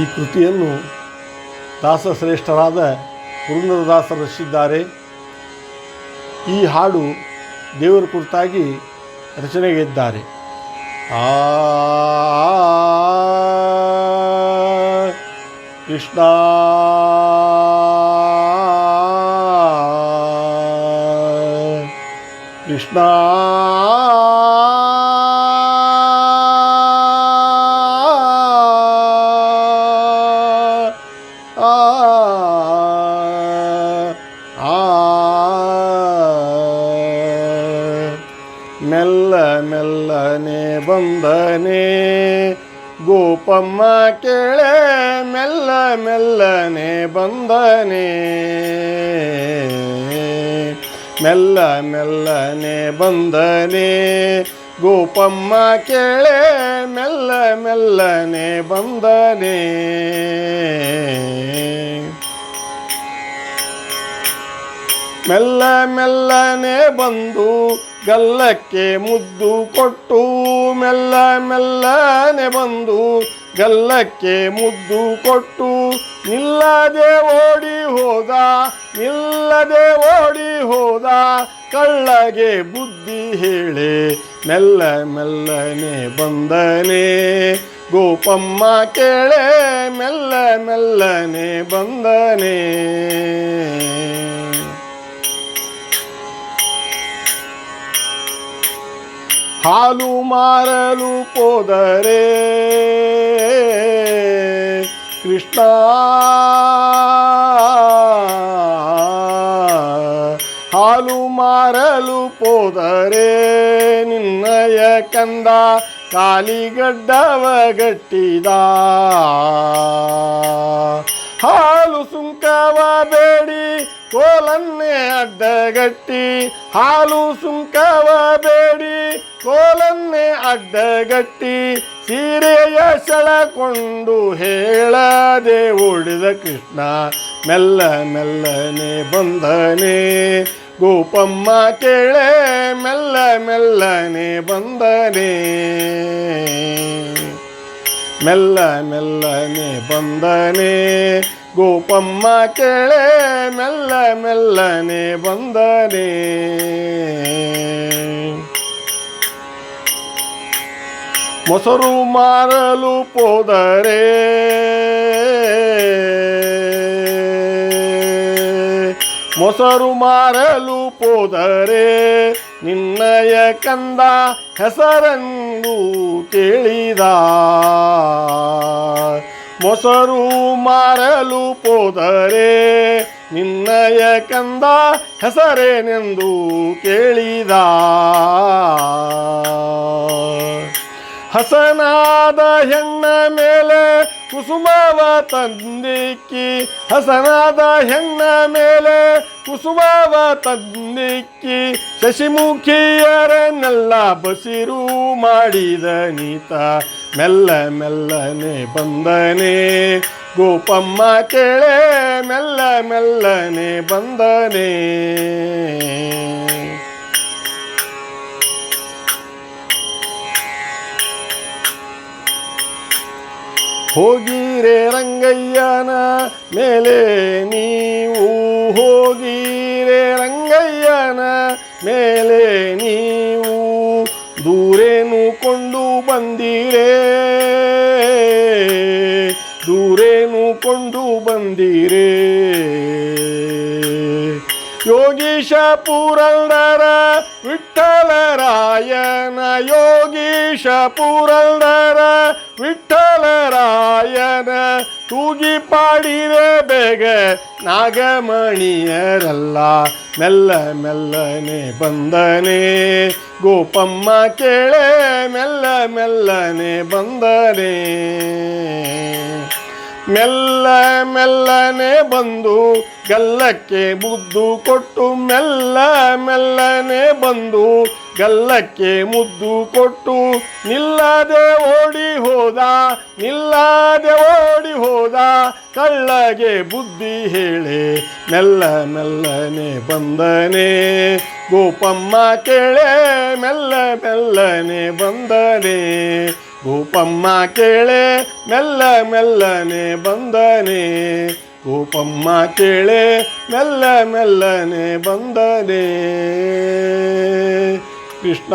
ಈ ಕೃತಿಯನ್ನು ದಾಸಶ್ರೇಷ್ಠರಾದ ಪುರಂದರದಾಸರು ರಚಿಸಿದ್ದಾರೆ. ಈ ಹಾಡು ದೇವರ ಕುರಿತಾಗಿ ರಚನೆಗಿದ್ದಾರೆ. ಆ ಕೃಷ್ಣ ಕೃಷ್ಣ ಮೆಲ್ಲ ಮೆಲ್ಲನೆ ಬಂದನೆ. ಗೋಪಮ್ಮ ಕೇಳೆ ಮೆಲ್ಲ ಮೆಲ್ಲನೆ ಬಂದನೆ. ಮೆಲ್ಲ ಮೆಲ್ಲನೆ ಬಂದನೆ. ಗೋಪಮ್ಮ ಕೇಳೆ ಮೆಲ್ಲ ಮೆಲ್ಲನೆ ಬಂದನೆ. ಮೆಲ್ಲ ಮೆಲ್ಲನೆ ಬಂದು ಗಲ್ಲಕ್ಕೆ ಮುದ್ದು ಕೊಟ್ಟು ಮೆಲ್ಲ ಮೆಲ್ಲನೆ ಬಂದು ಗಲ್ಲಕ್ಕೆ ಮುದ್ದು ಕೊಟ್ಟು ನಿಲ್ಲದೆ ಓಡಿ ಹೋದ, ನಿಲ್ಲದೆ ಓಡಿ ಹೋದ ಕಳ್ಳಗೆ ಬುದ್ಧಿ ಹೇಳಿ, ಮೆಲ್ಲ ಮೆಲ್ಲನೆ ಬಂದನೆ. ಗೋಪಮ್ಮ ಕೇಳೆ, ಮೆಲ್ಲ ಮೆಲ್ಲನೆ ಬಂದನೆ. ಹಾಲು ಮಾರಲು ಹೋದರೆ ಕೃಷ್ಣ. ಹಾಲು ಮಾರಲು ಹೋದರೆ ನಿನ್ನಯ ಕಂದ ಕಾಲಿಗಡ್ಡವ ಗಟ್ಟಿದ. ಹಾಲು ಸುಂಕವ ಬೇಡಿ, ಕೋಲನ್ನೇ ಅಡ್ಡಗಟ್ಟಿ. ಹಾಲು ಸುಂಕವ ಬೇಡಿ ಕೋಲನ್ನೇ ಅಡ್ಡಗಟ್ಟಿ ಸೀರೆಯ ಸೆಳಕೊಂಡು ಹೇಳದೆ ಓಡಿದ ಕೃಷ್ಣ, ಮೆಲ್ಲ ಮೆಲ್ಲನೆ ಬಂದನೆ. ಗೋಪಮ್ಮ ಕೇಳೆ, ಮೆಲ್ಲ ಮೆಲ್ಲನೆ ಬಂದನೆ. ಮೆಲ್ಲ ಮೆಲ್ಲನೆ ಬಂದನೆ. ಗೋಪಮ್ಮ ಕೇಳೆ, ಮೆಲ್ಲ ಮೆಲ್ಲನೆ ಬಂದನೆ. ಮೊಸರು ಮಾರಲು ಪೋದರೆ. ಮೊಸರು ಮಾರಲು ಪೋದರೆ. ನಿನ್ನಯ ಕಂದ ಹೆಸರನ್ನು ಕೇಳಿದ. ಮೊಸರು ಮಾರಲು ಪೋದರೆ. ನಿನ್ನಯ ಕಂದ ಹೆಸರೇನೆಂದು ಕೇಳಿದ. ಹಸನಾದ ಹೆಣ್ಣ ಮೇಲೆ ಕುಸುಮವ ತಂದಿಕ್ಕಿ. ಹಸನಾದ ಹೆಣ್ಣ ಮೇಲೆ ಕುಸುಮವ ತಂದಿಕ್ಕಿ. ಶಶಿಮುಖಿಯರನ್ನೆಲ್ಲ ಬಸಿರು ಮಾಡಿದ ನೀತ. ಮೆಲ್ಲ ಮೆಲ್ಲನೆ ಬಂದನೆ. ಗೋಪಮ್ಮ ಕೇಳೆ, ಮೆಲ್ಲ ಮೆಲ್ಲನೆ ಬಂದನೆ. ಹೋಗಿರೆ ರಂಗಯ್ಯನ ಮೇಲೆ ನೀವು ಹೋಗಿರೆ ರಂಗಯ್ಯನ ಮೇಲೆ ನೀವು ದೂರೇನು ಕೊಂಡು ಬಂದಿರೇ? ದೂರೇನು ಕೊಂಡು ಬಂದಿರೇ? ಯೋಗೀಶ ಪುರಂದರ ವಿಠಲರಾಯನ ಯೋಗೀಶ ಪುರಂದರ ವಿಠಲರಾಯನ ತೂಗಿ ಪಾಡಿರೆ ಬೇಗ ನಾಗಮಣಿಯರಲ್ಲ. ಮೆಲ್ಲ ಮೆಲ್ಲನೆ ಬಂದನೆ. ಗೋಪಮ್ಮ ಕೇಳೆ ಮೆಲ್ಲ ಮೆಲ್ಲನೆ ಬಂದನೆ. ಮೆಲ್ಲ ಮೆಲ್ಲನೆ ಬಂದು ಗಲ್ಲಕ್ಕೆ ಬುದ್ದು ಕೊಟ್ಟು ಮೆಲ್ಲ ಮೆಲ್ಲನೆ ಬಂದು ಗಲ್ಲಕ್ಕೆ ಮುದ್ದು ಕೊಟ್ಟು ನಿಲ್ಲದೆ ಓಡಿ ಹೋದ, ನಿಲ್ಲದೆ ಓಡಿ ಹೋದ ಕಳ್ಳಗೆ ಬುದ್ಧಿ ಹೇಳಿ, ಮೆಲ್ಲ ಮೆಲ್ಲನೆ ಬಂದನೆ. ಗೋಪಮ್ಮ ಕೇಳೆ, ಮೆಲ್ಲ ಮೆಲ್ಲನೆ ಬಂದನೆ. ಗೋಪಮ್ಮ ಕೇಳೆ, ಮೆಲ್ಲ ಮೆಲ್ಲನೆ ಬಂದನೆ. ಗೋಪಮ್ಮ ಕೇಳೆ, ಮೆಲ್ಲ ಮೆಲ್ಲನೆ ಬಂದನೆ. ಕೃಷ್ಣ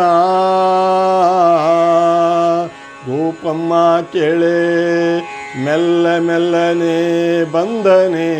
ಗೋಪಮ್ಮ ಕೇಳೆ ಮೆಲ್ಲ ಮೆಲ್ಲನೆ ಬಂದನೆ.